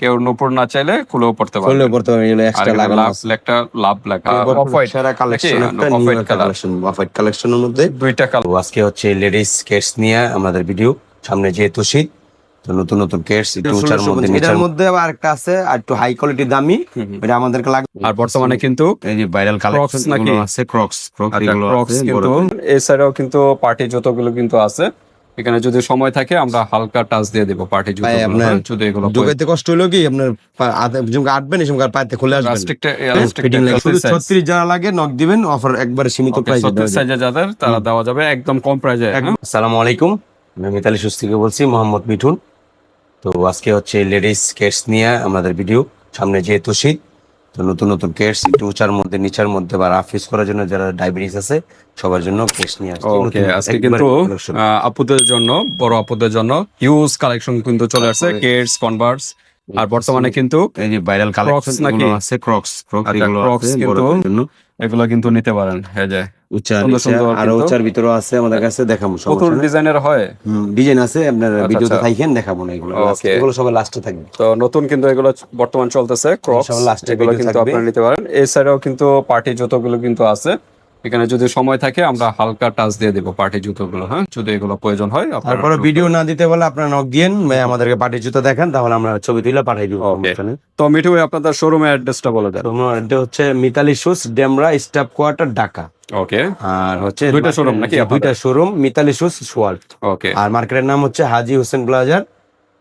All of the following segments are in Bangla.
কেউ নূপুর না চাইলে খুলেও পড়তে পারবে। পড়তে পারবেন এগুলো এক্সট্রা লাগানো আছে। একটা লাভ লেখা। অফ হোয়াইট সেরা কালেকশন একটা white colour। Collection off white কালেকশনের মধ্যে। দুইটা কালার আজকে হচ্ছে লেডিস কেটস নিয়ে আমাদের ভিডিও সামনে যেহেতু শীত তো নতুন নতুন কেটস একটু উঁচার মধ্যে এটার মধ্যে আবার একটা আছে আর একটু হাই কোয়ালিটির দামি। এটা আমাদেরকে লাগবে আর বর্তমানে কিন্তু এই যে ভাইরাল কালেকশন নাকি? আছে ক্রক্স ক্রক্স আচ্ছা, এগুলো আছে কিন্তু এছাড়াও কিন্তু পার্টি জুতোগুলো কিন্তু আছে এখানে যদি সময় থাকে আমরা হালকা টাচ দিয়ে দেবো পার্টি জুতো আপনার যদি এগুলো ঢুকাইতে কষ্ট হলো কি? আপনার যেমন আটবেন পাইতে খুলে আসবেন। প্লাস্টিকটা ফিটিং লাগে। শুধু 36 যারা লাগে নক দিবেন অফার একবারে সীমিত প্রাইসে সাইজে যাদের তারা দেওয়া যাবে একদম কম প্রাইজে আসসালামু আলাইকুম। আমি মিতালি সুস্তিকে বলছি মোহাম্মদ মিঠুন। তো আজকে হচ্ছে লেডিস কেটস নিয়ে আমাদের ভিডিও সামনে যেহেতু শীত তো নতুন নতুন কেস একটু উঁচার মধ্যে নিচার মধ্যে বা রাফ ইউজ করার জন্য যারা ডায়াবেটিস আছে সবার জন্য কেস নিয়ে আসছি। ওকে আজকে কিন্তু আপুদের জন্য বড় আপুদের জন্য হিউজ কালেকশন কিন্তু চলে আসছে কেটস কনভার্স আর বর্তমানে কিন্তু এই যে ভাইরাল কালেকশন নাকি? গুলো আছে ক্রক্স ক্রক্স আচ্ছা, আছে কিন্তু এগুলো কিন্তু নিতে পারেন হ্যাঁ উচ্চার আর ভিতরেও আছে আমাদের কাছে দেখাবো প্রচুর ডিজাইনের হয়? ডিজাইন আছে আপনার ভিডিওতে আচ্ছা। থাকেন দেখাবো না এগুলো। এগুলো সবাই লাস্টে থাকবে। তো নতুন কিন্তু এগুলো বর্তমান চলতেছে ক্রক্স এগুলো কিন্তু আপনারা নিতে পারেন। এছাড়াও কিন্তু পার্টি জুতোগুলো কিন্তু আছে এখানে যদি সময় থাকে আমরা হালকা টাচ দিয়ে দেবো পার্টি জুতোগুলো হ্যাঁ? যদি এগুলো প্রয়োজন হয় তারপরে ভিডিও না দিতে বলে আপনারা নক দিয়েন আমাদেরকে পার্টি জুতো দেখান তাহলে আমরা ছবি তুলে পাঠাই দিব তো মিঠু ভাই আপনাদের শোরুমের অ্যাড্রেসটা বলে দেন। তোমার এটা হচ্ছে Mitali shoes Demra staff quarter Dhaka. Okay আর হচ্ছে দুইটা showroom নাকি দুইটা শোরুম মিতালি শুস সোয়াল্ট ওকে আর মার্কেটের নাম হচ্ছে হাজি হোসেন প্লাজার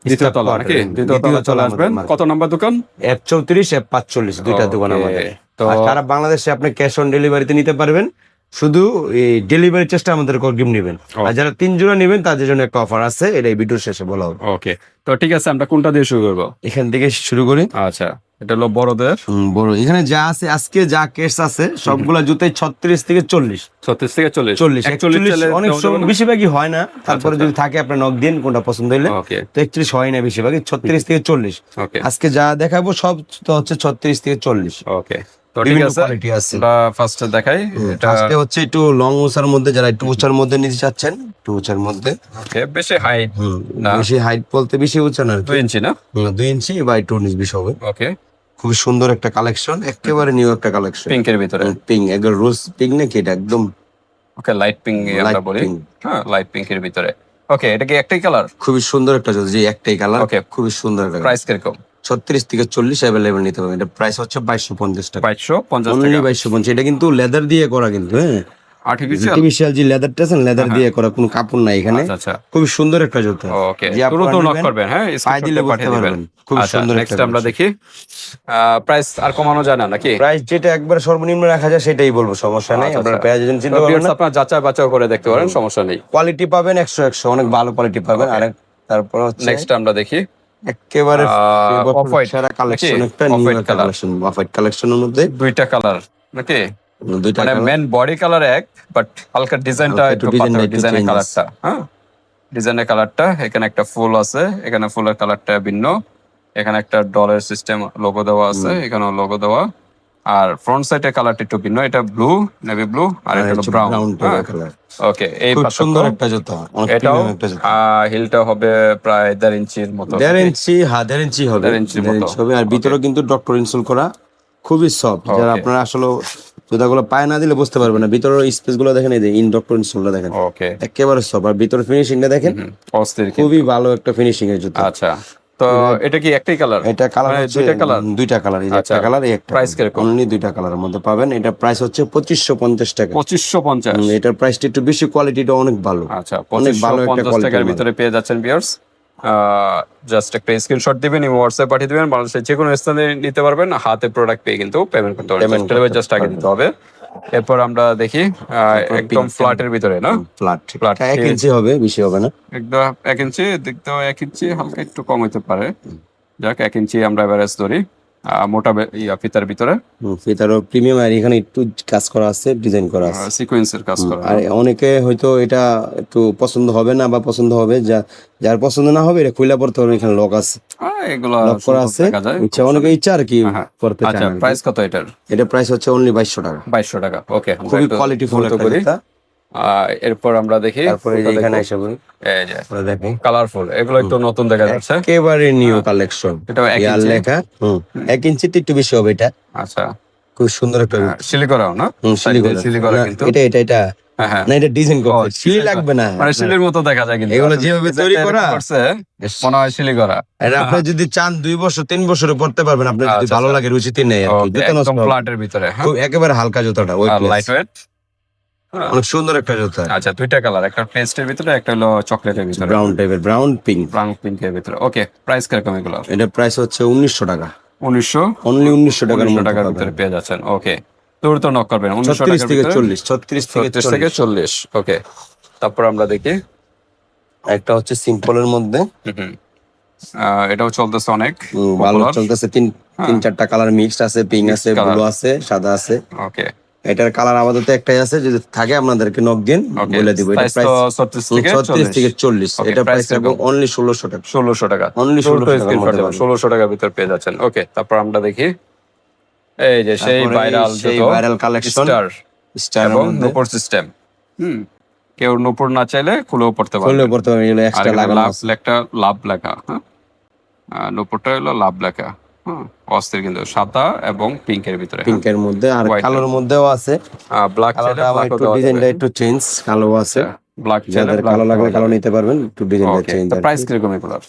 দ্বিতীয় তলা নাকি? দ্বিতীয় তলা চলে আসবেন। কত নাম্বার দোকান? এফ চৌত্রিশ এফ পাঁচচল্লিশ দুইটা দোকান আমাদের। তো সারা বাংলাদেশে আপনি ক্যাশ অন ডেলিভারিতে নিতে পারবেন। শুধু এই ডেলিভারি চেষ্টা আমাদের অগ্রিম নেবেন। আর যারা তিন জোড়া নেবেন তাদের জন্য একটা অফার আছে এটা এই ভিডিওর শেষে বলা হবে। ওকে তো ঠিক আছে আমরা কোনটা দিয়ে শুরু করব? এখান থেকে শুরু করি। আচ্ছা এটা হলো বড়দের। বড় এখানে যা আছে আজকে যা কেস আছে সবগুলা জুতাই ছত্রিশ থেকে চল্লিশ। ছত্রিশ থেকে চল্লিশ। চল্লিশ। একচল্লিশ একচল্লিশ চলে অনেক সময়? বেশিরভাগই হয় না। তারপরে আচ্ছা, যদি থাকে আপনার নক দিন কোনটা পছন্দ হইলে ওকে তো একত্রিশ হয় না বেশিরভাগই ছত্রিশ থেকে চল্লিশ। ওকে আজকে যা দেখাবো সব তো হচ্ছে ছত্রিশ থেকে চল্লিশ। ওকে তো ঠিক বিভিন্ন আছে কোয়ালিটি আছে। আমরা ফার্স্ট দেখাই এটা হচ্ছে একটু লং উঁচার মধ্যে যারা একটু উঁচার মধ্যে নিতে চাচ্ছেন একটু উঁচার মধ্যে। ওকে বেশি হাইট না। বেশি হাইট বলতে বেশি উঁচা না আর ইঞ্চি না? হুম, ইঞ্চি বা একটু উনিশ বিশ হবে। ওকে খুবই সুন্দর একটা কালেকশন একেবারে নিউ একটা কালেকশন পিঙ্কের ভিতরে? পিঙ্ক একদম রোজ পিঙ্ক নাকি এটা? একদম ওকে লাইট পিঙ্ক আমরা বলি। হ্যাঁ লাইট পিঙ্কের ভিতরে। ওকে এটা কি একটাই কালার খুবই সুন্দর একটা যে একটাই কালার Okay. খুবই সুন্দর একটা প্রাইস কীরকম? ছত্রিশ থেকে চল্লিশ অ্যাভেলেবেল নিতে পারবেন। এটা প্রাইস হচ্ছে বাইশশো পঞ্চাশ টাকা। বাইশশো পঞ্চাশ বাইশশো পঞ্চাশ। এটা কিন্তু লেদার দিয়ে করা কিন্তু হ্যাঁ? আর্টিফিশিয়াল যে লেদারটা আছে লেদার দিয়ে করা কোনো কাপড় নাই এখানে। আচ্ছা আচ্ছা। সুন্দর একটা জুতো। ওকে দ্রুত নক করবেন হ্যাঁ? পায়ে দিলে পাঠিয়ে দিবেন। খুব আচ্ছা সুন্দর নেক্সট আমরা দেখি। প্রাইস আর কমানো যায় না নাকি? প্রাইস যেটা একবার সর্বনিম্ন রাখা যায় সেটাই বলব সমস্যা নেই। আপনারা আচ্ছা। পেঁয়াজ চিন্তা করবেন না। আপনারা যাচাই বাছাই করে দেখতে পারেন সমস্যা নেই। কোয়ালিটি পাবেন একশো একশো অনেক ভালো কোয়ালিটি পাবেন। আর তারপর হচ্ছে নেক্সট আমরা দেখি। একেবারে অফ হোয়াইট off-white কালেকশন একটা নিউ কালেকশন অফ হোয়াইট কালেকশনের মধ্যে। দুইটা কালার নাকি? দুইটা মানে মেন বডি কালার এক বাট হালকা ডিজাইনটা একটু ডিজাইনের কালারটা হ্যাঁ? ডিজাইনের কালারটা এখানে একটা ফুল আছে এখানে ফুলের কালারটা ভিন্ন। এখানে একটা ডলার সিস্টেম লোগো দেওয়া আছে এখানেও লোগো দেওয়া। আর ফ্রন্ট সাইডের কালারটা একটু ভিন্ন এটা ব্লু নেভি ব্লু আর আর এটা হলো ব্রাউন colour। ওকে এই খুব সুন্দর একটা জুতা এটাও হিলটা হবে প্রায় দেড় ইঞ্চির মতো দেড় ইঞ্চি হ্যাঁ দেড় ইঞ্চি হবে দেড় ইঞ্চির মতো। হবে। আর ভিতরে কিন্তু ডক্টর ইনস্টল করা খুবই সফট যারা আপনারা আসলে জুতাগুলো পায়ে না দিলে বুঝতে পারবেন না। ভিতরের স্পেসগুলো দেখেন এই যে ইন ডক্টর ইনস্টলটা দেখেন। ওকে একেবারে সফট আর ভিতরে ফিনিশিংটা দেখেন খুবই ভালো একটা ফিনিশিং এর জুতা। আচ্ছা। তো এটা কি একটাই কালার এটা কালার মানে দুইটা কালার দুইটা কালার এই আচ্ছা। একটা কালার এই একটা Price কীরকম? অনলি দুইটা কালারের মধ্যে পাবেন। এটা প্রাইস হচ্ছে পঁচিশশো পঞ্চাশ টাকা। পঁচিশশো পঞ্চাশ। হুম, এটার প্রাইসটা একটু বেশি কোয়ালিটিটা অনেক ভালো। আচ্ছা অনেক ভালো একটা টাকার ভিতরে পেয়ে যাচ্ছেন বিয়ার্স জাস্ট একটা স্ক্রিনশট দিবেন এবং হোয়াটসঅ্যাপ পাঠিয়ে দিবেন। বাংলাদেশের যে কোনো স্থানে নিতে পারবেন। হাতে প্রোডাক্ট পেয়ে কিন্তু পেমেন্ট করতে জাস্ট আগে দিতে হবে। এরপর আমরা দেখি আহ, একদম ফ্ল্যাটের ভিতরে না? ফ্ল্যাট ফ্ল্যাট এক ইঞ্চি হবে বেশি হবে না। একদম এক ইঞ্চি দেখতে এক ইঞ্চি হালকা একটু কম হতে পারে। যাক এক ইঞ্চি আমরা এভারেজ ধরি। মোটা ইয়া ফিতার ভিতরে। ফিতারও প্রিমিয়াম আর এখানে একটু কাজ করা আছে ডিজাইন করা আছে। সিকোয়েন্সের কাজ করা। আর অনেকে হয়তো এটা একটু পছন্দ হবে না বা পছন্দ হবে যা যার পছন্দ না হবে এটা খুইলা পড়তে পারবে এখানে লক আছে। এগুলো লক করা আছে। ইচ্ছা অনেকে ইচ্ছা আর কি হ্যাঁ। করতে চায় আচ্ছা না আর কি। প্রাইস কত এটার? এটা প্রাইস হচ্ছে অনলি বাইশশো টাকা। বাইশশো টাকা ওকে খুবই কোয়ালিটি ফুল একটা এরপর আমরা দেখি তারপরে এখানে এসে বলি, এই যে আমরা দেখি কালারফুল এগুলো একটু নতুন দেখা যাচ্ছে। একেবারে নিউ কালেকশন এটাও এক ইঞ্চি। লেখা। হুম। এক ইঞ্চিতে একটু বেশি হবে এটা। আচ্ছা। খুব সুন্দর একটা শিলি করাও না? করা। কিন্তু। এটা এটা এটা। হ্যাঁ হ্যাঁ। না এটা ডিজাইন লাগবে না। মানে মতো দেখা যায় কিন্তু। এগুলো যেভাবে তৈরি করা, করছে মনে হয় করা এটা আপনি যদি চান দুই বছর তিন বছরে পড়তে পারবেন আপনার যদি আচ্ছা, ভালো আচ্ছা। লাগে রুচিতে নেই আর কি ভিতরে হ্যাঁ। একেবারে হালকা জুতাটা ওই লাইট ওয়েট অনেক সুন্দর একটা জুতা। আচ্ছা দুইটা কালার একটা পেস্টের ভিতরে একটা হলো চকলেটের ভিতরে। ব্রাউন টাইপের ব্রাউন পিঙ্ক ব্রাউন পিঙ্কের ভিতরে। ওকে প্রাইস কীরকম এগুলো? এটা প্রাইস হচ্ছে উনিশশো টাকা। উনিশশো? অনলি উনিশশো টাকার টাকার ভিতরে পেয়ে যাচ্ছেন। ওকে দ্রুত নক করবেন। উনিশশো টাকার থেকে চল্লিশ ছত্রিশ থেকে থেকে চল্লিশ। ওকে তারপর আমরা দেখি। একটা হচ্ছে সিম্পলের মধ্যে। এটাও চলতেছে অনেক ভালো চলতেছে। তিন তিন চারটা কালার মিক্সড আছে পিঙ্ক আছে। ব্লু আছে সাদা আছে। ওকে এটার কালার আপাতত একটাই আছে যদি থাকে আপনাদেরকে নক দিন বলে দিব। এটা প্রাইস তো প্রাইস ছত্রিশ থেকে ছত্রিশ থেকে চল্লিশ। Okay, এটা প্রাইস কীরকম? অনলি ষোলোশো টাকা। ষোলোশো টাকা। Only 1600 টাকার মধ্যে পাবেন। ষোলোশো টাকার ভিতরে পেয়ে যাচ্ছেন। ওকে তারপর আমরা দেখি। এই যে সেই ভাইরাল সেই ভাইরাল collection, স্টার স্টার এবং নুপুর সিস্টেম হুম। কেউ নুপুর না চাইলে খুলেও পড়তে পারবে খুলেও পড়তে আর এক্সট্রা লাগানো একটা লাভ লেখা হ্যাঁ? নুপুরটা হলো লাভ লেখা। অস্থির কিন্তু সাদা এবং পিঙ্কের ভিতরে পিঙ্কের মধ্যে আর কালোর মধ্যেও আছে। ব্ল্যাক কালোটা আবার একটু ডিজাইনটা একটু চেঞ্জ কালো আছে। ব্ল্যাক যাদের কালো লাগলে কালো নিতে পারবেন একটু ডিজাইনটা চেঞ্জ প্রাইস কীরকম এগুলোর?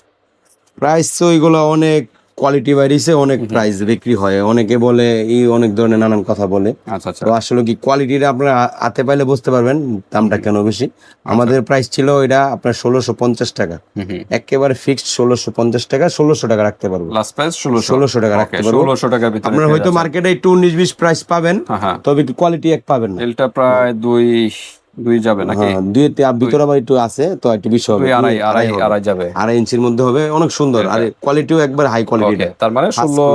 প্রাইস তো ওইগুলো অনেক কোয়ালিটি বাইরেছে অনেক প্রাইস বিক্রি হয়। অনেকে বলে এই অনেক ধরনের নানান কথা বলে। আচ্ছা আচ্ছা। তো আসলে কি কোয়ালিটিটা আপনারা হাতে পাইলে বুঝতে পারবেন দামটা কেন বেশি। আমাদের প্রাইস ছিল এটা আপনার ষোলোশো পঞ্চাশ টাকা। হুম হুম। একেবারে ফিক্সড ষোলোশো পঞ্চাশ টাকা ষোলোশো টাকা রাখতে পারব। লাস্ট প্রাইস ষোলোশো। টাকা রাখতে পারব। ষোলোশো টাকা আপনারা হয়তো মার্কেটে একটু উনিশ বিশ প্রাইস পাবেন হ্যাঁ হ্যাঁ। তবে কি কোয়ালিটি এক পাবেন না। এলটা প্রায় দুই দুই যাবে নাকি? হ্যাঁ দুই তে- ভিতরে আবার একটু আছে তো একটু বেশি হবে। আড়াই আড়াই আড়াই যাবে। আড়াই ইঞ্চির মধ্যে হবে অনেক সুন্দর। আর কোয়ালিটিও একবার হাই কোয়ালিটি তার মানে ষোলো।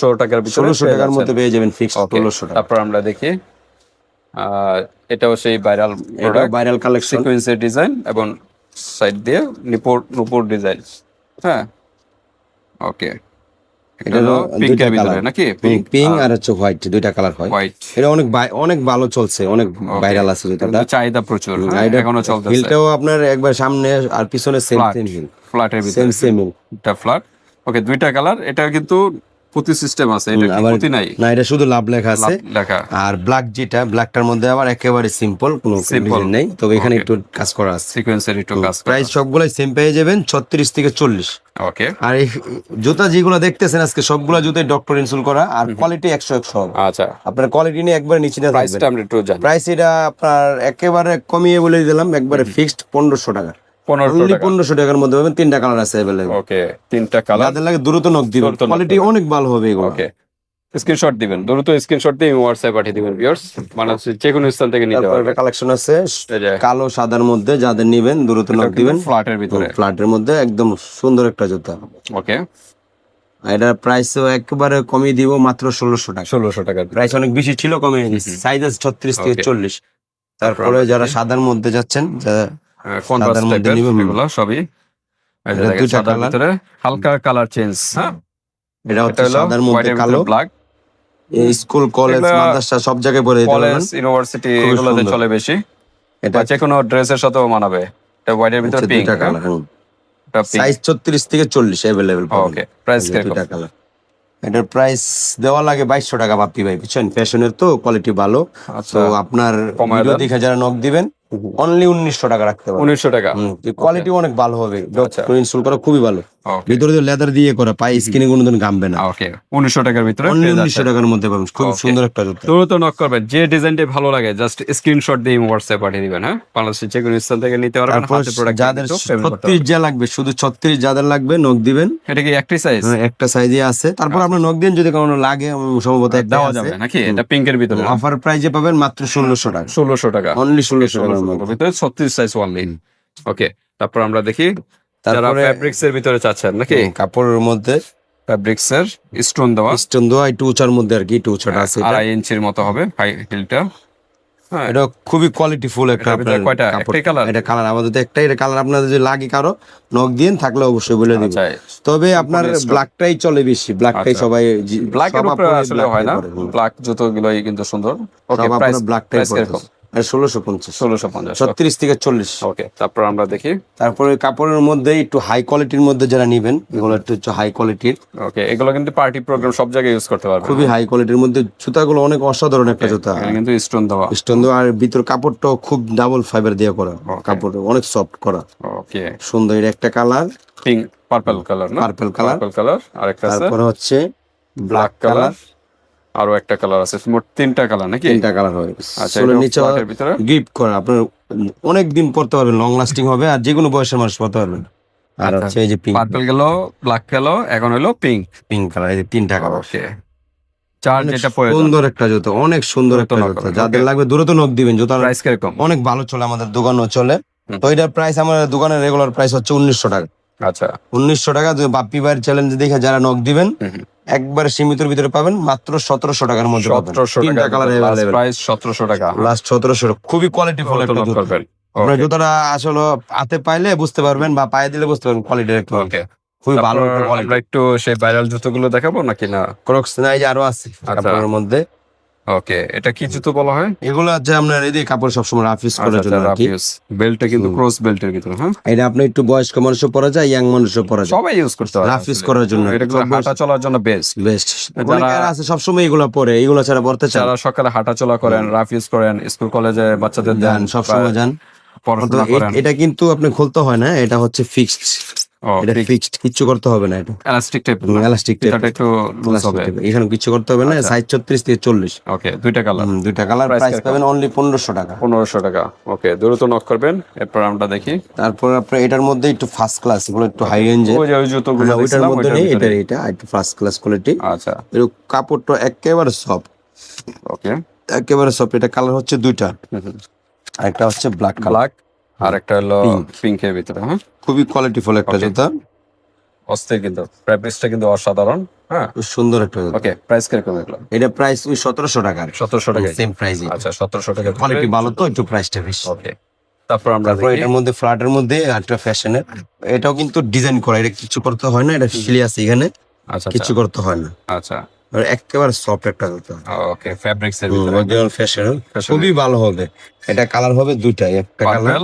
ষোলো টাকার ষোলোশো টাকার মধ্যে পেয়ে যাবেন ফিক্স ষোলোশো তারপর আমরা দেখি। এটাও সেই ভাইরাল এটা ভাইরাল কালেকশন সিকোয়েন্সের ডিজাইন এবং সাইড দিয়ে নিপুর নুপুর ডিজাইন হ্যাঁ। ওকে এটা এটা হলো দুইটা পিঙ্কের ভিতরে নাকি? পিঙ্ক আর হচ্ছে হোয়াইট দুইটা কালার হয়। এটা অনেক অনেক ভালো চলছে অনেক ভাইরাল আছে যেটা। চাহিদা প্রচুর হ্যাঁ, এখনও চলতেছে। হিলটাও আপনার একবার সামনে আর পিছনে সেম সেম হিল ফ্ল্যাটের সেম ভিতরে। সেম হিল এটা ফ্ল্যাট ওকে দুইটা কালার এটা কিন্তু পুঁতি সিস্টেম আছে এটা পুঁতি নাই? না এটা শুধু লাভ লেখা আছে। লেখা। আর ব্ল্যাক যেটা ব্ল্যাকটার মধ্যে আবার একেবারে সিম্পল কোনো। ডিজাইন নেই। তবে এখানে একটু কাজ করা আছে। সিকোয়েন্সের একটু কাজ প্রাইস সবগুলাই সেম পেয়ে যাবেন ছত্রিশ থেকে চল্লিশ। ওকে আর এই জুতা যেগুলো দেখতেছেন আজকে সবগুলা জুতাই ডক্টর ইনসুল করা আর কোয়ালিটি একশো একশো হবে। আচ্ছা। আপনার কোয়ালিটি নিয়ে একবারে নিচে না প্রাইসটা আমরা একটু জানি। প্রাইস এটা আপনার একেবারে কমিয়ে বলে দিলাম একবারে ফিক্সড পনেরোশো টাকা। পনেরোশো টাকার মধ্যে পাবেন তিনটা কালার আছে অ্যাভেলেবল ওকে তিনটা কালার যাদের লাগে দ্রুত নক দিবেন। কোয়ালিটি অনেক ভালো হবে এগুলো। ওকে স্ক্রিনশট দিবেন। দ্রুত স্ক্রিনশট দিয়ে হোয়াটসঅ্যাপ পাঠিয়ে দিবেন ভিউয়ার্স মানে হচ্ছে যে কোনো স্থান থেকে নিতে পারবেন। কালেকশন আছে কালো সাদার মধ্যে যাদের নিবেন দ্রুত নক দিবেন। ফ্ল্যাটের ভিতরে। ফ্ল্যাটের মধ্যে একদম সুন্দর একটা জুতা। ওকে এটার প্রাইসও একেবারে কমিয়ে দিব মাত্র ষোলোশো টাকা। ষোলোশো টাকার প্রাইস অনেক বেশি ছিল দিচ্ছি সাইজ আছে ছত্রিশ থেকে চল্লিশ। তারপরে যারা সাদার মধ্যে যাচ্ছেন যারা টাইপের এগুলো সবই? সাদার ভিতরে হালকা কালার চেঞ্জ হ্যাঁ? এটা এটা হচ্ছে সাদার মধ্যে কালো। ব্ল্যাক স্কুল কলেজ মাদ্রাসা সব জায়গায় পরে কলেজ ইউনিভার্সিটি এগুলোতে চলে বেশি। এটা বা যে কোনো ড্রেসের সাথেও মানাবে। এটা হোয়াইটের ভিতরে হচ্ছে পিঙ্ক কালার সাইজ ছত্রিশ থেকে ওকে প্রাইস কালার এটার প্রাইস দেওয়া লাগে বাইশশো টাকা বাপ্পি ভাই বুঝছেন? ফ্যাশনের তো কোয়ালিটি ভালো। আচ্ছা। তো আপনার কমায় ভিডিও দেন। দেখে যারা নক দিবেন অনলি উনিশশো টাকা রাখতে পারবেন উনিশশো টাকা। কোয়ালিটি অনেক ভালো হবে। আচ্ছা। ইনস্টল করা খুবই ভালো। ভিতরে লেদার দিয়ে করা পাই স্কিনে কোনোদিন গামবে না। ওকে উনিশশো টাকার ভিতরে উনিশশো টাকার মধ্যে পাবেন খুব সুন্দর একটা জুতা। দ্রুত নক করবেন যে ডিজাইনটা ভালো লাগে জাস্ট স্ক্রিনশট দিয়ে হোয়াটসঅ্যাপ পাঠিয়ে দিবেন হ্যাঁ? বাংলাদেশের যে কোনো স্থান থেকে নিতে পারবেন হাতে প্রোডাক্ট যাদের ছত্রিশ যা লাগবে শুধু ছত্রিশ যাদের লাগবে নক দিবেন। এটা কি একটি সাইজ হ্যাঁ, একটা সাইজে আছে। তারপর আপনার নক দিন যদি কোনো লাগে সম্ভবত দেওয়া যাবে নাকি? এটা পিঙ্কের ভিতরে অফার প্রাইজে পাবেন মাত্র ষোলোশো টাকা। ষোলোশো টাকা। অনলি ষোলোশো টাকার মধ্যে। ভিতরে ছত্রিশ সাইজ ওয়ানলি ওকে তারপর আমরা দেখি যারা তারপরে ফ্যাব্রিক্স এর ভিতরে চাচ্ছেন নাকি কাপড়ের মধ্যে ফ্যাব্রিক্স এর স্টোন দেওয়া স্টোন দেওয়া একটু উঁচার মধ্যে আর কি একটু উঁচাটা আছে এটা। আড়াই ইঞ্চির মতো হবে হিলটা হ্যাঁ এটা খুবই কোয়ালিটি ফুল একটা কয়টা? colour? এটা কালার আমাদের তো একটাই এটা কালার আপনাদের যদি লাগে কারও নক দিন থাকলে অবশ্যই বলে দিব আচ্ছা তবে আপনার ব্ল্যাকটাই চলে বেশি ব্ল্যাকটাই আচ্ছা। সবাই ব্ল্যাক এর উপরে আসলে হয় না। ব্ল্যাক জুতো গুলোই কিন্তু সুন্দর ওকে প্রাইস আপনারা কীরকম ষোলোশো পঞ্চাশ। ষোলোশো পঞ্চাশ ছত্রিশ থেকে চল্লিশ। ওকে তারপর আমরা দেখি। তারপরে কাপড়ের মধ্যে একটু হাই কোয়ালিটির মধ্যে যারা নিবেন এগুলো একটু হচ্ছে হাই কোয়ালিটির ওকে এগুলো কিন্তু পার্টি প্রোগ্রাম সব জায়গায় ইউজ করতে পারবে খুবই হাই কোয়ালিটির মধ্যে জুতাগুলো অনেক অসাধারণ একটা জুতা। কিন্তু স্টোন দেওয়া। স্টোন দেওয়া আর ভিতর কাপড়টাও খুব ডাবল ফাইবার দিয়ে করা। কাপড় অনেক সফট করা। ওকে সুন্দর একটা কালার পিঙ্ক পার্পল কালার না? পার্পল কালার পার্পল কালার আরেকটা তারপরে হচ্ছে ব্ল্যাক কালার আরও একটা কালার আছে। মোট তিনটা কালার নাকি? তিনটা কালার হবে। আচ্ছা নিচে গিফট করা আপনার অনেক দিন পরতে পারবেন লং লাস্টিং হবে আর যে কোনো বয়সের মানুষ পরতে পারবেন। আর আচ্ছা। হচ্ছে এই যে পিঙ্ক পার্পল গেল ব্ল্যাক গেল এখন হলো পিঙ্ক পিঙ্ক কালার এই যে তিনটা কালার ওকে চার যেটা সুন্দর একটা জুতো অনেক সুন্দর একটা জুতো। যাদের. লাগবে দ্রুত নক দিবেন জুতার প্রাইস কীরকম? অনেক ভালো চলে আমাদের দোকানও চলে। তো এটার প্রাইস আমাদের দোকানের রেগুলার প্রাইস হচ্ছে উনিশশো টাকা। আচ্ছা। উনিশশো টাকা বাপ্পি ভাইয়ের চ্যালেঞ্জ দেখে যারা নক দিবেন। একবারে সীমিতর ভিতরে পাবেন মাত্র সতেরোশো টাকার মধ্যে সতেরোশো টাকা কালার প্রাইস সতেরোশো টাকা। লাস্ট সতেরোশো খুবই কোয়ালিটি ফুল একটা আপনার জুতোটা আসলে হাতে পাইলে বুঝতে পারবেন বা পায়ে দিলে বুঝতে পারবেন কোয়ালিটি একটু খুবই ভালো আমরা একটু সেই ভাইরাল জুতোগুলো দেখাবো নাকি না? ক্রক্স না এই যে আরও আছে। আপনার মধ্যে ওকে এটা কি জুতো বলা হয়? এগুলো হচ্ছে আপনার এই যে কাপড় সবসময় রাফিস আচ্ছা, করার জন্য আর কি। বেল্টটা কিন্তু। ক্রস বেল্টের ভিতরে হ্যাঁ? এটা আপনি একটু বয়স্ক মানুষও পরা যায় ইয়াং মানুষও পরা যায়। সবাই ইউজ করতে পারে আসলে। করার জন্য এটা হাঁটা চলার জন্য বেস্ট বেস্ট যারা- আছে সবসময় এগুলো পরে এগুলো ছাড়া পড়তে চান যারা সকালে হাঁটা চলা করেন রাফ ইউজ করেন স্কুল কলেজে বাচ্চাদের দেন সবসময় যান। এটা কিন্তু আপনি খুলতে হয় না এটা হচ্ছে ফিক্সড এটা ফিক্সড কিচ্ছু করতে হবে না এটা। এলাস্টিক টাইপ এলাস্টিক এটা একটু লুজ হবে। এখানে কিছু করতে হবে না আচ্ছা। সাইজ ছত্রিশ থেকে চল্লিশ। ওকে দুইটা কালার দুইটা কালার প্রাইস পাবেন অনলি টাকা। টাকা। ওকে দ্রুত নক করবেন এরপর আমরা দেখি। তারপর আপনার এটার মধ্যে একটু ফার্স্ট ক্লাস একটু হাই রেঞ্জে ওই যে ওই জুতোগুলো ওইটার মধ্যে নেই এটা এটা একটু ফার্স্ট ক্লাস কোয়ালিটি আচ্ছা। এর কাপড়টা একেবারে সফট ওকে একেবারে সফট এটা কালার হচ্ছে দুইটা। একটা হচ্ছে ব্ল্যাক কালার আর একটা হলো. পিঙ্কের ভিতরে হ্যাঁ খুবই কোয়ালিটিফুল একটা. জুতা। অস্থির কিন্তু ফ্যাব্রিক্সটা কিন্তু অসাধারণ হ্যাঁ? সুন্দর একটা ওকে প্রাইস কীরকম এগুলো? এটা প্রাইস ওই সতেরোশো টাকার। সতেরোশো টাকা সেম প্রাইস আচ্ছা সতেরোশো টাকা কোয়ালিটি ভালো তো একটু প্রাইসটা বেশি। ওকে তারপর আমরা এটার মধ্যে ফ্ল্যাটের মধ্যে একটা ফ্যাশনের এটাও কিন্তু ডিজাইন করা এটা কিছু করতে হয় না এটা শিলি আছে এখানে। আচ্ছা। কিছু করতে হয় না। আচ্ছা। একেবারে সফট একটা জুতা। ওকে ফ্যাব্রিক্স এর অরিজিনাল ফ্যাশন খুবই ভালো হবে। এটা কালার হবে একটা কালার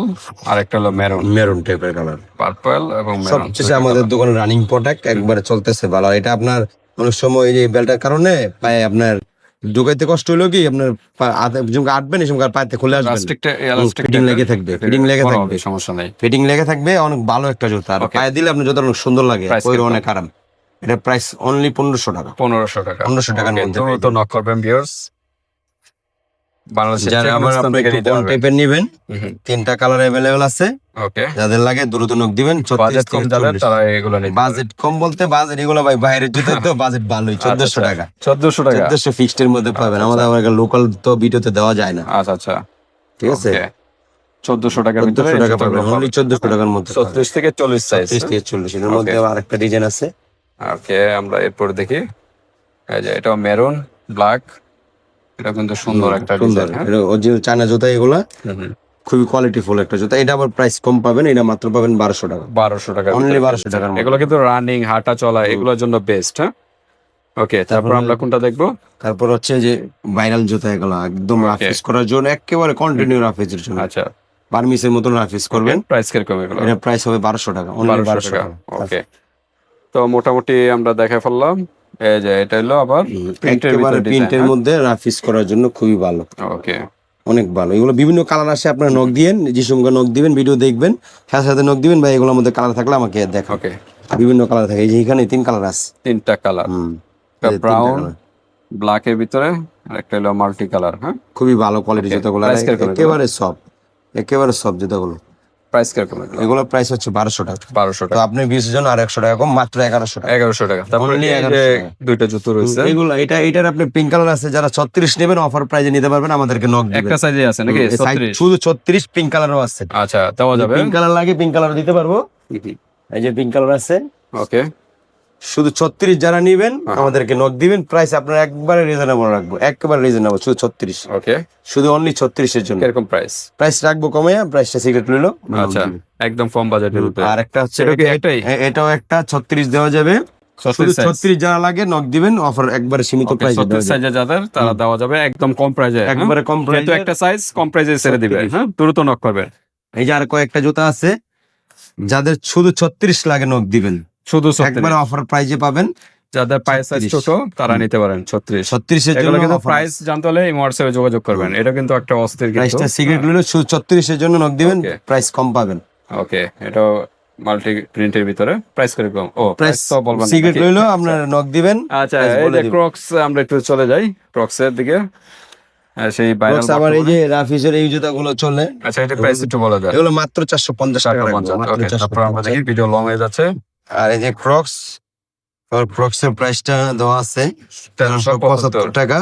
আর একটা হলো মেরুন মেরুন টাইপের কালার পার্পল এবং মেরুন সবচেয়ে আমাদের দোকানে রানিং প্রোডাক্ট একবারে চলতেছে ভালো। এটা আপনার অনেক সময় এই বেলটার কারণে পায়ে আপনার ঢুকাইতে কষ্ট হলো কি আপনার যেমন আটবেন এই সময় পায়েতে খুলে আসবেন? ফিটিং লেগে থাকবে ফিটিং লেগে থাকবে। সমস্যা নাই। ফিটিং লেগে থাকবে অনেক ভালো একটা জুতা। আর পায়ে দিলে আপনার জুতা অনেক সুন্দর লাগে ওই অনেক আরাম। এটা প্রাইস অনলি পনেরোশো টাকা। পনেরোশো টাকা। 1500 টাকার মধ্যে দ্রুত নক করবেন ভিউয়ার্স যারা আবার আপনি একটু টাইপের নিবেন তিনটা কালার অ্যাভেলেবেল আছে। ওকে যাদের লাগে দ্রুত নক দিবেন বাজেট কম তারা এগুলো বাজেট কম বলতে বাজেট এগুলো ভাই বাইরের জুতো তো বাজেট ভালোই চোদ্দশো টাকা। চোদ্দশো টাকা? চোদ্দশো ফিক্সড এর মধ্যে পাবেন আমাদের আবার লোকাল তো ভিডিওতে দেওয়া যায় না। আচ্ছা আচ্ছা। ঠিক আছে? চোদ্দশো টাকার ভিতরে চোদ্দশো টাকার মধ্যে ছত্রিশ থেকে চল্লিশ সাইজ চল্লিশ থেকে চল্লিশ এর মধ্যে একটা ডিজাইন আছে। ওকে আমরা এরপর দেখি। এই যে এটা মেরুন ব্ল্যাক। এটা কিন্তু সুন্দর একটা সুন্দর। অরিজিনাল চায়না জুতা এগুলা খুবই কোয়ালিটিফুল একটা জুতা। এটা আবার প্রাইস কম পাবেন এটা মাত্র পাবেন বারোশো টাকা। বারোশো টাকা অনলি বারোশো টাকা এগুলো কিন্তু রানিং হাঁটা চলা এগুলোর জন্য বেস্ট হ্যাঁ? ওকে তারপর আমরা কোনটা দেখব? তারপর হচ্ছে যে ভাইরাল জুতা এগুলো একদম রাফিস করার জন্য একেবারে কন্টিনিউ রাফিসের জন্য। আচ্ছা। বার্মিসের মতন রাফিস করবেন। প্রাইস কীরকম এগুলো? এটা প্রাইস হবে বারোশো টাকা অনলি বারোশো টাকা। ওকে তো মোটামুটি আমরা দেখে ফেললাম। এই যে এটা হলো আবার প্রিন্টের ভিতরে প্রিন্টের মধ্যে রাফিস করার জন্য খুবই ভালো। ওকে অনেক ভালো। এগুলো বিভিন্ন কালার আসে আপনারা নখ দিয়েন যে সঙ্গে নখ দিবেন ভিডিও দেখবেন সাথে সাথে নখ দিবেন বা এগুলোর মধ্যে কালার থাকলে আমাকে দেখো ওকে বিভিন্ন কালার থাকে। এই যে এখানে তিন কালার আছে। তিনটা কালার ব্রাউন ব্ল্যাক এর ভিতরে আর একটা হলো মাল্টি কালার হ্যাঁ? খুবই ভালো কোয়ালিটি জুতাগুলো? একেবারে সব একেবারে সব জুতাগুলো। প্রাইস কীরকম এগুলো? প্রাইস হচ্ছে বারোশো টাকা। বারোশো টাকা। আপনি বিশ জন আর একশো টাকা কম মাত্র এগারোশো টাকা। এগারোশো টাকা। তারপরে Only এই 1100 যে টাকা। দুইটা জুতো রয়েছে। এগুলো এটা এটার আপনি পিঙ্ক কালার আছে যারা ছত্রিশ নেবেন অফার প্রাইজে নিতে পারবেন আমাদেরকে নক একটা সাইজে আছে নাকি? শুধু ছত্রিশ পিঙ্ক কালারও আছে। আচ্ছা দেওয়া যাবে। পিঙ্ক কালার লাগে পিঙ্ক কালার দিতে পারব। এই যে পিঙ্ক কালার আছে। ওকে শুধু ছত্রিশ যারা নিবেন আমাদেরকে নক দিবেন প্রাইস আপনার একবারে রিজনেবল রাখব একবারে রিজনেবল শুধু ছত্রিশ। ওকে শুধু অনলি ছত্রিশের জন্য। এরকম প্রাইস প্রাইস রাখব কমে প্রাইসটা সিগারেট নিল। আচ্ছা একদম কম বাজেটের উপরে। আর একটা হচ্ছে সেটা কি এটা- একটাই? এ- এটাও একটা ছত্রিশ দেওয়া যাবে। শুধু 36 size। ছত্রিশ যারা লাগে নক দিবেন অফার একবারে সীমিত প্রাইস 36 সাইজে যাদের তারা দেওয়া যাবে একদম কম প্রাইজে একবারে কম প্রাইস একটা সাইজ কম প্রাইজে ছেড়ে দিবে 36 হ্যাঁ? দ্রুত নক করবে। এই যে আর কয়েকটা জুতা আছে যাদের শুধু ছত্রিশ লাগে নক দিবেন। শুধু একবারে অফার প্রাইজে পাবেন যাদের পায়ের সাইজ ছোট তারা নিতে পারেন 36 ছত্রিশের জন্য কিন্তু প্রাইস জানতে হলে এই হোয়াটসঅ্যাপে যোগাযোগ করবেন। এটা কিন্তু একটা অস্থির প্রাইসটা সিগারেট শুধু ছত্রিশের জন্য নক দিবেন. প্রাইস কম পাবেন। ওকে এটা মাল্টি প্রিন্টের ভিতরে প্রাইস করে কম। ও প্রাইস প্রাইস তো বলবেন সিগারেট লইলো আপনার নক দিবেন আচ্ছা এই যে ক্রক্স আমরা একটু চলে যাই ক্রক্স এর দিকে সেই ভাইরাল আবার এই যে রাফিসের এই জুতাগুলো চলে। আচ্ছা এটা প্রাইস একটু বলে দেন। এগুলো মাত্র চারশো পঞ্চাশ টাকা টাকা রাখব, পঞ্চাশ। মাত্র ওকে তারপর আমরা দেখি ভিডিও লং হয়ে যাচ্ছে। আর এই যে ক্রক্স ক্রক্স এর প্রাইসটা দেওয়া আছে তেরোশো পঁচাত্তর টাকা।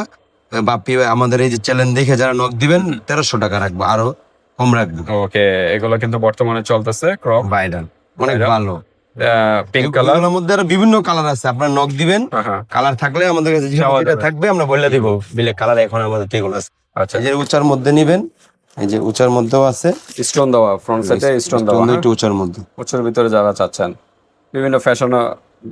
বাপি আমাদের এই যে চ্যালেঞ্জ দেখে যারা নক দিবেন তেরোশো টাকা রাখব আরও কম রাখব। ওকে এগুলো কিন্তু বর্তমানে চলতেছে ক্রক ভাইরাল অনেক ভালো। পিঙ্ক কালার মধ্যে আরও বিভিন্ন কালার আছে আপনার নক দিবেন। হ্যাঁ কালার থাকলে আমাদের কাছে যেটা থাকবে আমরা বলে দিব। বিলে কালার এখন আমাদের এগুলো আছে। আচ্ছা। এই যে উচার মধ্যে নিবেন এই যে উচার মধ্যেও আছে। স্টোন দেওয়া ফ্রন্ট সাইডে স্টোন দেওয়া হ্যাঁ? একটু উচার মধ্যে। উচ্চের ভিতরে যারা চাচ্ছেন। বিভিন্ন ফ্যাশনের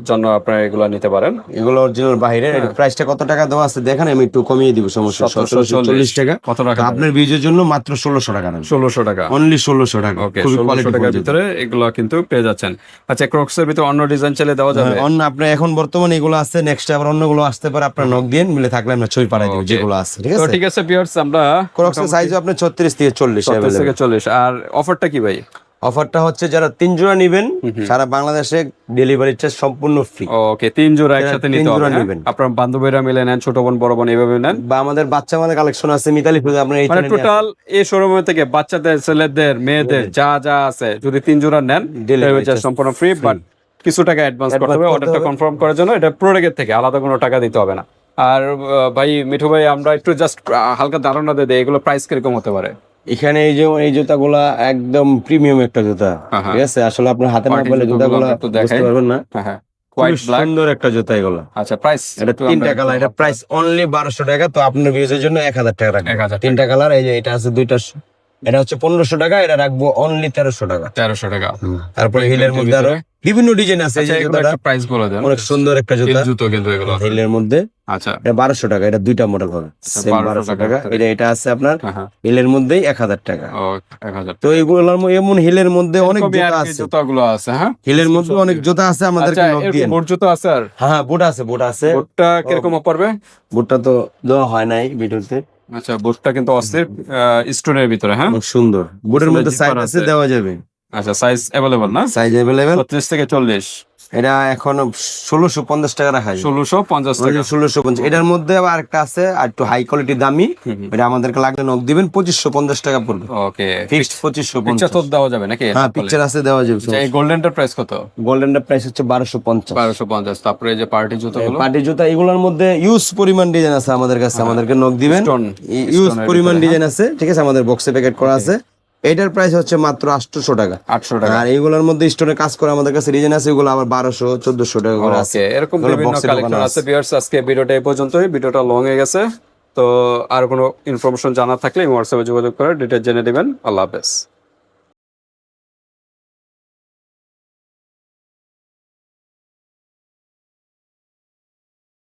জন্য আপনারা এগুলো নিতে পারেন। এগুলো অরিজিনাল বাইরে প্রাইসটা কত টাকা দেওয়া আছে দেখেন আমি একটু কমিয়ে দিব সমস্যা সতেরোশো চল্লিশ টাকা। কত টাকা আপনার বীজের জন্য মাত্র ষোলোশো টাকা ষোলোশো টাকা। অনলি ষোলোশো টাকা। ওকে ষোলোশো টাকার ভিতরে এগুলো কিন্তু পেয়ে যাচ্ছেন। আচ্ছা ক্রক্স এর ভিতরে অন্য ডিজাইন চাইলে দেওয়া যাবে? অন্য আপনার এখন বর্তমানে এগুলো আছে নেক্সট আবার অন্যগুলো আসতে পারে আপনার নক দিয়ে মিলে থাকলে আমরা ছবি পাঠাই দিব যেগুলো আছে ঠিক আছে? ঠিক আছে পিয়ার্স আমরা ক্রক্সের সাইজ আপনার ছত্রিশ থেকে চল্লিশ থেকে চল্লিশ। আর অফারটা কি ভাই? অফারটা হচ্ছে যারা তিন জোড়া নিবেন সারা বাংলাদেশে ডেলিভারি চার্জ সম্পূর্ণ ফ্রি। ওকে তিন জোড়া একসাথে নিতে হবে হ্যাঁ? নেবেন। আপনার বান্ধবীরা মিলে নেন ছোট বোন বড় বোন এইভাবে নেন। বা আমাদের বাচ্চা আমাদের কালেকশন আছে মিতালি পুজো আপনার এই মানে টোটাল এই শোরুম থেকে বাচ্চাদের ছেলেদের মেয়েদের যা যা আছে যদি তিন জোড়া নেন ডেলিভারি চার্জ সম্পূর্ণ ফ্রি বাট কিছু টাকা অ্যাডভান্স করতে হবে অর্ডারটা কনফার্ম করার জন্য এটা প্রোডাক্টের থেকে আলাদা কোনো টাকা দিতে হবে না। আর ভাই মিঠু ভাই আমরা একটু জাস্ট হালকা ধারণা দিয়ে দিই এগুলো প্রাইস কীরকম হতে পারে? এখানে এই যে এই জুতাগুলা একদম প্রিমিয়াম একটা জুতা হ্যাঁ, হ্যাঁ। ঠিক আছে? আসলে আপনার হাতে না পেলে জুতাগুলো বুঝতে পারবেন না। হ্যাঁ সুন্দর একটা জুতা এগুলো। আচ্ছা প্রাইস এটা তিনটা কালার এটা প্রাইস অনলি বারোশো টাকা তো আপনার ভিউজের জন্য এক হাজার টাকা রাখব। 1000 তিনটা কালার এই যে এটা আছে দুইটা এটা হচ্ছে পনেরোশো টাকা এটা রাখব অনলি তেরোশো টাকা। তেরোশো টাকা। তারপরে হিলের মধ্যে আরও বিভিন্ন ডিজাইন আছে যে আচ্ছা প্রাইস বলে দেন। অনেক সুন্দর একটা জুতা। জুতো কিন্তু এগুলো হিলের মধ্যে আচ্ছা। এটা বারোশো টাকা এটা দুইটা মডেল হবে। সেম বারোশো টাকা। এটা এটা আছে আপনার হ্যাঁ হ্যাঁ। হিলের মধ্যেই এক হাজার টাকা। তো এইগুলোর ম- এমন হিলের মধ্যে অনেক জুতা আছে। জুতাগুলো আছে হ্যাঁ? হিলের মধ্যে অনেক জুতা আছে আমাদেরকে আচ্ছা বোট জুতো আছে আর? হ্যাঁ হ্যাঁ বুট আছে বুট আছে। বোটটা কীরকম পড়বে বুটটা তো দেওয়া হয় নাই ভিডিওতে আচ্ছা বোর্ডটা কিন্তু অস্থির স্টোনের ভিতরে হ্যাঁ? সুন্দর। বোর্ডের মধ্যে সাইজ আছে। দেওয়া যাবে। আচ্ছা সাইজ অ্যাভেলেবল না? সাইজ অ্যাভেলেবেল ছত্রিশ থেকে চল্লিশ। এটা এখন ষোলোশো পঞ্চাশ টাকা রাখা ষোলোশো পঞ্চাশ টাকা। ষোলোশো পঞ্চাশ। এটার মধ্যে আবার একটা আছে আর একটু হাই কোয়ালিটি দামি। এটা আমাদেরকে লাগলে নক দিবেন পঁচিশশো পঞ্চাশ টাকা পড়বে। ওকে ফিক্সড পঁচিশশো পঞ্চাশ। তো দেওয়া যাবে নাকি? হ্যাঁ পিকচার আছে দেওয়া যাবে। আচ্ছা, এই গোল্ডেনটার প্রাইস কত? গোল্ডেনটার প্রাইস হচ্ছে বারোশো পঞ্চাশ। বারোশো পঞ্চাশ। তারপরে যে পার্টি জুতোগুলো? পার্টি জুতা এগুলোর মধ্যে ইউজ পরিমাণ ডিজাইন আছে আমাদের কাছে। আমাদেরকে নক দিবেন। ইউজ পরিমাণ ডিজাইন আছে। ঠিক আছে আমাদের বক্সে প্যাকেট করা আছে। এটার প্রাইস হচ্ছে মাত্র আটশোশো টাকা। আটশো টাকা। আর এইগুলোর মধ্যে স্টোনে কাজ করে আমাদের কাছে রিজন আছে এগুলো আবার বারোশো চোদ্দশো টাকা করে আছে। এরকম বিভিন্ন কালেকশন আছে। আছে। ভিউয়ার্স আজকে ভিডিওটা এই পর্যন্তই। ভিডিওটা লং হয়ে গেছে। তো আর কোনো ইনফরমেশন জানা থাকলে হোয়াটসঅ্যাপে যোগাযোগ করে ডিটেল জেনে নেবেন। আল্লাহ হাফেজ।